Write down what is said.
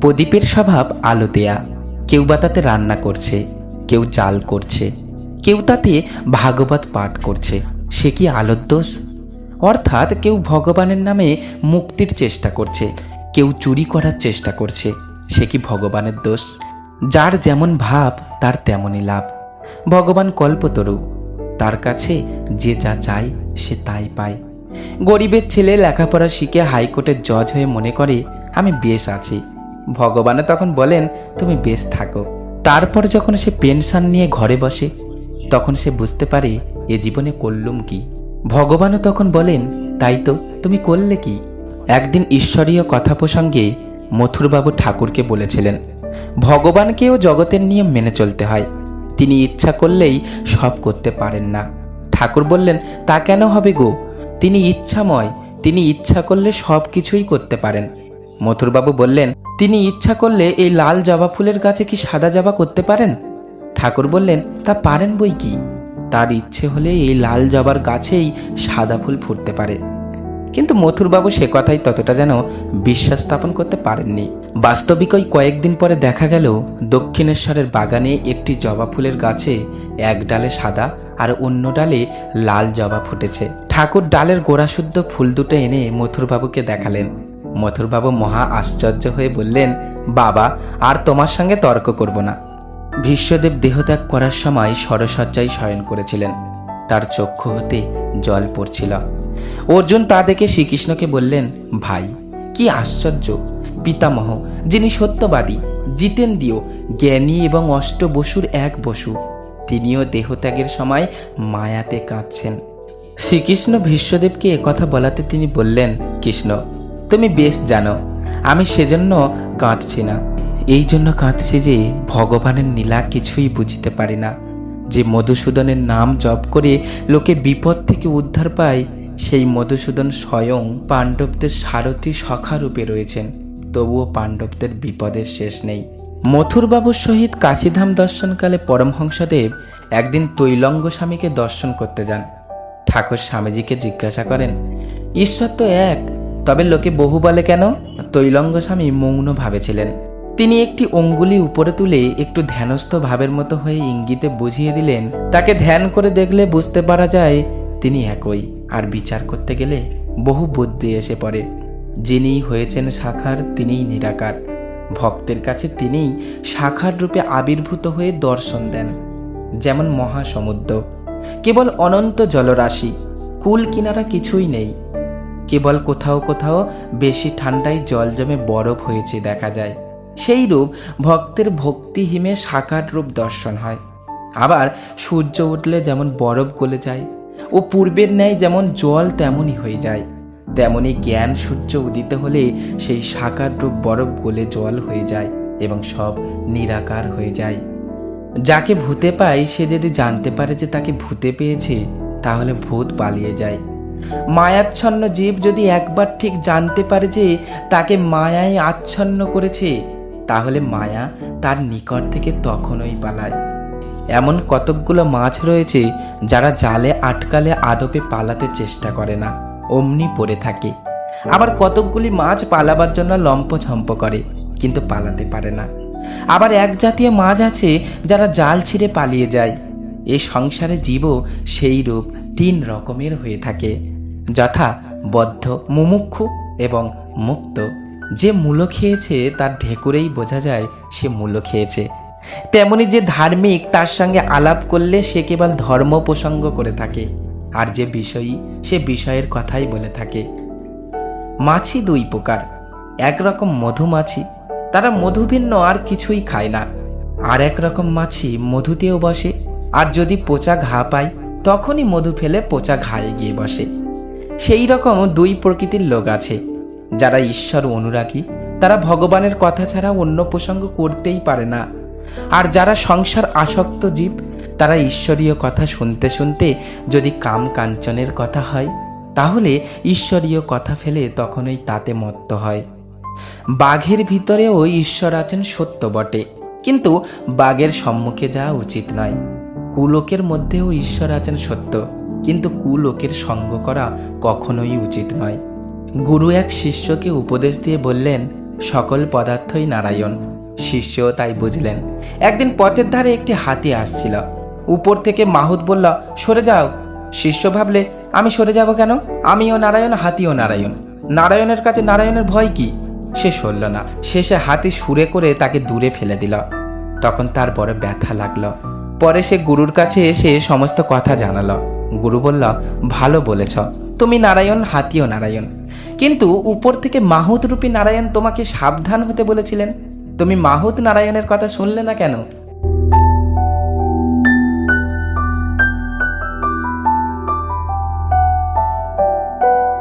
প্রদীপের স্বভাব আলো দেয়া কেউ বা তাতে রান্না করছে, কেউ চাল করছে, কেউ তাতে ভাগবত পাঠ করছে। সে কি আলোর দোষ? অর্থাৎ কেউ ভগবানের নামে মুক্তির চেষ্টা করছে, কেউ চুরি করার চেষ্টা করছে, সে কি ভগবানের দোষ? যার যেমন ভাব, তার তেমনই লাভ। ভগবান কল্পতরু, তার কাছে যে যা চায়, সে তাই পায়। গরিবের ছেলে লেখাপড়া শিখে হাইকোর্টের জজ হয়ে মনে করে, আমি বেশ আছি। ভগবানে তখন বলেন, তুমি বেশ থাকো। তারপর যখন সে পেনশন নিয়ে ঘরে বসে, তখন সে বুঝতে পারে এ জীবনে করলুম কি। ভগবানও তখন বলেন, তাই তো, তুমি করলে কি? একদিন ঈশ্বরীয় কথা প্রসঙ্গে মথুরবাবু ঠাকুরকে বলেছিলেন, ভগবানকেও জগতের নিয়ম মেনে চলতে হয়। তিনি ইচ্ছা করলেই সব করতে পারেন না। ঠাকুর বললেন, তা কেন হবে গো? তিনি ইচ্ছাময়, তিনি ইচ্ছা করলে সব কিছুই করতে পারেন। মথুরবাবু বললেন তিনি ইচ্ছা করলে এই লাল জবা ফুলের গাছে কি সাদা জবা করতে পারেন? ঠাকুর বললেন, তা পারেন বই কি? তার ইচ্ছে হলে এই লাল জবার গাছেই সাদা ফুল ফুটতে পারে। কিন্তু মথুরবাবু সে কথাই ততটা যেন বিশ্বাস স্থাপন করতে পারেননি। বাস্তবিক ওই কয়েকদিন পরে দেখা গেল, দক্ষিণেশ্বরের বাগানে একটি জবা ফুলের গাছে এক ডালে সাদা আর অন্য ডালে লাল জবা ফুটেছে। ঠাকুর ডালের গোড়াশুদ্ধ ফুল দুটো এনে মথুরবাবুকে দেখালেন। মথুরবাবু মহা আশ্চর্য হয়ে বললেন, বাবা, আর তোমার সঙ্গে তর্ক করব না। ভীষ্মদেব দেহত্যাগ করার সময় সরসজ্জায় শয়ন করেছিলেন। তার চক্ষু হতে জল পড়ছিল। অর্জুন তা দেখে শ্রীকৃষ্ণকে বললেন, ভাই, কি আশ্চর্য! পিতামহ, যিনি সত্যবাদী, জিতেন্দ্রীয়, জ্ঞানী এবং অষ্ট বসুর এক বসু, তিনিও দেহত্যাগের সময় মায়াতে কাঁদছেন। শ্রীকৃষ্ণ ভীষ্মদেবকে একথা বলাতে তিনি বললেন, কৃষ্ণ তুমি বেশ জানো, আমি সেজন্য কাঁদছি না। এই জন্য কাঁদছি যে ভগবানের নীলা কিছুই বুঝিতে পারি না। যে মধুসূদনের নাম জপ করে লোকে বিপদ থেকে উদ্ধার পায়, সেই মধুসূদন স্বয়ং পাণ্ডবদের সারথী সখারূপে রয়েছেন। তবুও পাণ্ডবদের বিপদের শেষ নেই। মথুরবাবুর সহিত কাশীধাম দর্শনকালে পরমহংসদেব একদিন তৈলঙ্গ স্বামীকে দর্শন করতে যান। ঠাকুর স্বামীজিকে জিজ্ঞাসা করেন, ঈশ্বর তো এক তবে লোকে বহু বলে কেন? তৈলঙ্গ স্বামী মৌন ভাবেছিলেন। তিনি একটি অঙ্গুলি উপরে তুলে একটু ধ্যানস্থ ভাবের মতো হয়ে ইঙ্গিতে বুঝিয়ে দিলেন, তাকে ধ্যান করে দেখলে বুঝতে পারা যায় তিনি একই, আর বিচার করতে গেলে বহু বুদ্ধি এসে পড়ে। যিনি হয়েছেন শাখার, তিনিই নিরাকার। ভক্তের কাছে তিনি শাখার রূপে আবির্ভূত হয়ে দর্শন দেন, যেমন মহাসমুদ্র। কেবল অনন্ত জলরাশি, কুল কিনারা কিছুই নেই। কেবল কোথাও কোথাও বেশি ঠান্ডায় জল জমে বরফ হয়েছে দেখা যায়। সেই রূপ ভক্তের ভক্তিহীমে সাকার রূপ দর্শন হয়। আবার সূর্য উঠলে যেমন বরফ গলে যায় ও পূর্বের ন্যায় যেমন জল তেমনই হয়ে যায়। তেমনি জ্ঞান সূর্য উদিত হলে সেই সাকার রূপ বরফ গলে জল হয়ে যায় এবং সব নিরাকার হয়ে যায়। যাকে ভূতে পায় সে যদি জানতে পারে যে তাকে ভূতে পেয়েছে, তাহলে ভূত পালিয়ে যায়। মায়াচ্ছন্ন জীব যদি একবার ঠিক জানতে পারে যে তাকে মায়ায় আচ্ছন্ন করেছে, তাহলে মায়া তার নিকট থেকে তখনই পালায়। এমন কতকগুলো মাছ রয়েছে যারা জালে আটকালে আদপে পালাতে চেষ্টা করে না, অমনি পড়ে থাকে। আবার কতকগুলি মাছ পালাবার জন্য লম্পছম্প করে, কিন্তু পালাতে পারে না। আবার এক জাতীয় মাছ আছে যারা জাল ছিঁড়ে পালিয়ে যায়। এ সংসারে জীবও সেই রূপ তিন রকমের হয়ে থাকে। যথা বদ্ধ, মুমুক্ষু এবং মুক্ত। যে মূলো খেয়েছে, তার ঢেকুরেই বোঝা যায় সে মূলো খেয়েছে। তেমনি যে ধার্মিক, তার সঙ্গে আলাপ করলে সে কেবল ধর্ম প্রসঙ্গ করে থাকে। আর যে বিষয়ী, সে বিষয়ের কথাই বলে থাকে। মাছি দুই প্রকার। একরকম মধুমাছি তারা মধু ভিন্ন, আর কিছুই খায় না। আর এক রকম মাছি মধুতেও বসে। আর যদি পচা ঘা পায় তখনই মধু ফেলে পচা ঘায়ে গিয়ে বসে। সেই রকম দুই প্রকৃতির লোক আছে। যারা ঈশ্বর অনুরাগী, তারা ভগবানের কথা ছাড়া অন্য প্রসঙ্গ করতেই পারে না। আর যারা সংসার আসক্ত জীব, তারা ঈশ্বরীয় কথা শুনতে শুনতে যদি কাম কাঞ্চনের কথা হয়, তাহলে ঈশ্বরীয় কথা ফেলে তখনই তাতে মত্ত হয়। বাঘের ভিতরেও ঈশ্বর আছেন সত্য বটে, কিন্তু বাঘের সম্মুখে যাওয়া উচিত নয়। কুলোকের মধ্যেও ঈশ্বর আছেন সত্য, কিন্তু কুলোকের সঙ্গ করা কখনোই উচিত নয়। গুরু এক শিষ্যকে উপদেশ দিয়ে বললেন, সকল পদার্থই নারায়ণ। শিষ্যও তাই বুঝলেন। একদিন পথের ধারে একটি হাতি আসছিল। উপর থেকে মাহুত বলল, সরে যাও। শিষ্য ভাবলে, আমি সরে যাব কেন? আমিও নারায়ণ, হাতিও নারায়ণ। নারায়ণের কাছে নারায়ণের ভয় কি? সে সরল না। শেষে হাতি সুরে করে তাকে দূরে ফেলে দিল। তখন তার বড় ব্যথা লাগল। পরে সে গুরুর কাছে এসে সমস্ত কথা জানালো। গুরু বলল, ভালো বলেছ। তুমি নারায়ণ, হাতিও নারায়ণ। কিন্তু উপর থেকে মাহুত রূপী নারায়ণ তোমাকে সাবধান হতে বলেছিলেন। তুমি মাহুত নারায়ণের কথা শুনলে না কেন?